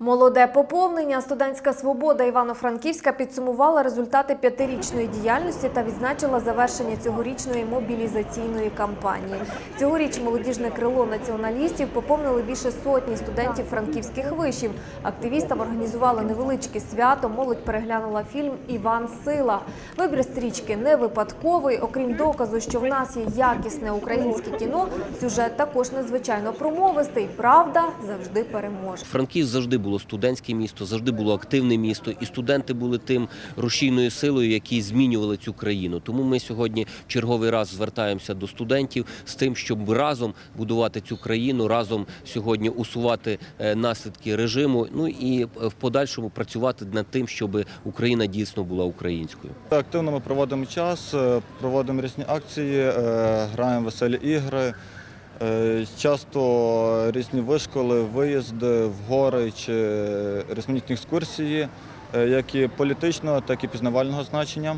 Молоде поповнення студентська свобода Івано-Франківська підсумувала результати п'ятирічної діяльності та відзначила завершення цьогорічної мобілізаційної кампанії. Цьогоріч молодіжне крило націоналістів поповнили більше сотні студентів франківських вишів. Активістам організували невеличке свято. Молодь переглянула фільм Іван Сила. Вибір стрічки не випадковий. Окрім доказу, що в нас є якісне українське кіно, сюжет також надзвичайно промовистий. Правда завжди переможе. Франківськ завжди було студентське місто, завжди було активне місто, і студенти були тим рушійною силою, які змінювали цю країну. Тому ми сьогодні черговий раз звертаємося до студентів з тим, щоб разом будувати цю країну, разом сьогодні усувати е, наслідки режиму. Ну і в подальшому працювати над тим, щоб Україна дійсно була українською. Активно ми проводимо час, е, проводимо різні акції, е, граємо веселі ігри. Е, Часто різні вишколи, виїзди в гори чи різноманітні екскурсії, е, як і політичного, так і пізнавального значення.